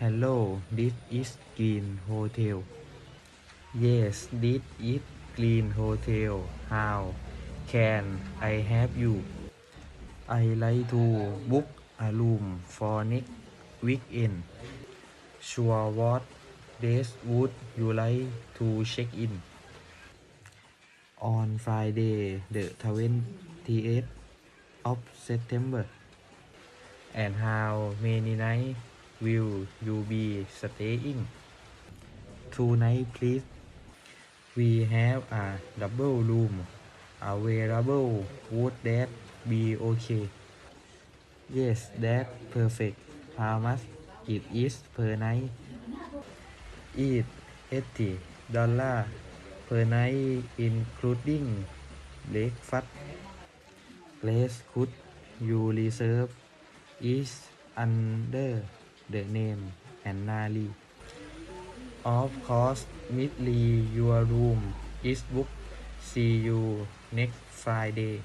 Hello this is Green Hotel. Yes this is Green Hotel. How can I help you? I like to book a room for next weekend. Sure what days would you like to check in? On Friday the 28th of September. And how many nights will you be staying? tonight please. We have a double room available. Would that be okay? Yes, that's perfect. How much it is per night? It 80 dollar per night including breakfast. Place could you reserve is under the name Anna Lee. Of course, Miss Lee, your room is booked. See you next Friday.